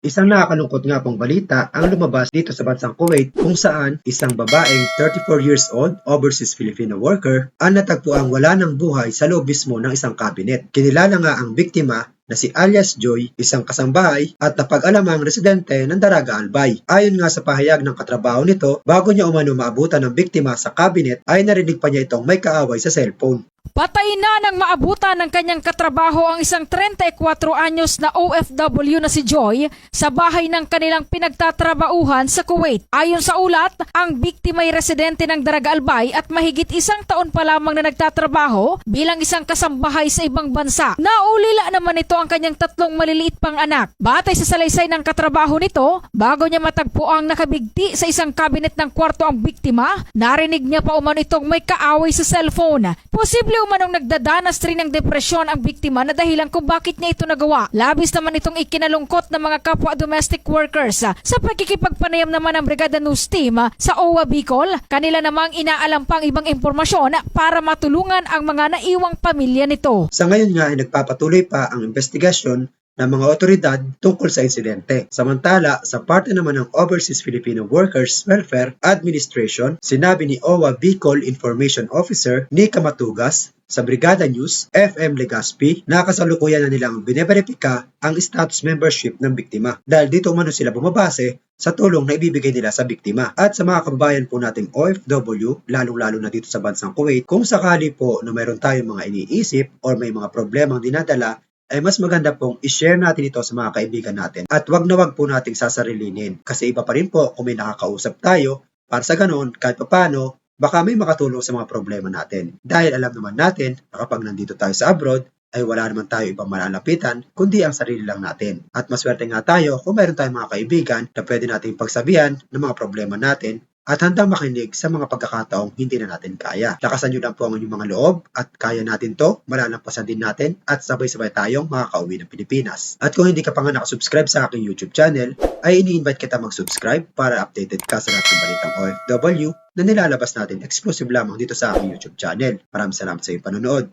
Isang nakakalungkot nga pong balita ang lumabas dito sa bansang Kuwait kung saan isang babaeng 34 years old overseas Filipino worker ang natagpuang wala ng buhay sa loob mismo ng isang cabinet. Kinilala nga ang biktima na si alias Joy, isang kasambahay at napag-alamang residente ng Daraga Albay. Ayon nga sa pahayag ng katrabaho nito, bago niya umano maabutan ng biktima sa cabinet ay narinig pa niya itong may kaaway sa cellphone. Patay na nang maabutan ng kanyang katrabaho ang isang 34 anyos na OFW na si Joy sa bahay ng kanilang pinagtatrabauhan sa Kuwait. Ayon sa ulat, ang biktima ay residente ng Daraga Albay at mahigit isang taon pa lamang na nagtatrabaho bilang isang kasambahay sa ibang bansa. Naulila naman ito ang kanyang tatlong maliliit pang anak. Batay sa salaysay ng katrabaho nito, bago niya matagpo ang nakabigti sa isang kabinet ng kwarto ang biktima, narinig niya pa umano itong may kaaway sa cellphone. Posible umanong nagdadanas rin ng depresyon ang biktima na dahilan kung bakit niya ito nagawa. Labis naman itong ikinalungkot ng mga kapwa domestic workers. Sa pagkikipagpanayam naman ng Brigada News Team sa OWA Bicol, kanila namang inaalam pang ibang impormasyon para matulungan ang mga naiwang pamilya nito. Sa ngayon nga ay nagpapatuloy pa ang investigasyon ng mga otoridad tungkol sa insidente. Samantala, sa parte naman ng Overseas Filipino Workers Welfare Administration, sinabi ni OWA Bicol Information Officer Nika Matugas sa Brigada News, FM Legazpi, na kasalukuyan na nilang bineberipika ang status membership ng biktima dahil dito umano sila bumabase sa tulong na ibibigay nila sa biktima. At sa mga kababayan po nating OFW, lalong-lalo na dito sa bansang Kuwait, kung sakali po na mayroon tayong mga iniisip or may mga problemang dinadala ay mas maganda pong i-share natin ito sa mga kaibigan natin. At wag na wag po nating sasarilinin kasi iba pa rin po kung may nakakausap tayo para sa ganun kahit papano baka may makatulong sa mga problema natin. Dahil alam naman natin na kapag nandito tayo sa abroad ay wala naman tayo ibang malalapitan kundi ang sarili lang natin. At maswerte nga tayo kung mayroon tayong mga kaibigan na pwede nating pagsabihan ng mga problema natin at handang makinig sa mga pagkakataong hindi na natin kaya. Lakasan nyo lang po ang inyong mga loob at kaya natin to, malalampasan din natin at sabay-sabay tayong makakauwi ng Pilipinas. At kung hindi ka pa nga nakasubscribe sa aking YouTube channel, ay ini-invite kita mag-subscribe para updated ka sa lahat ng balitang OFW na nilalabas natin exclusive lamang dito sa aking YouTube channel. Maraming salamat sa iyong panonood.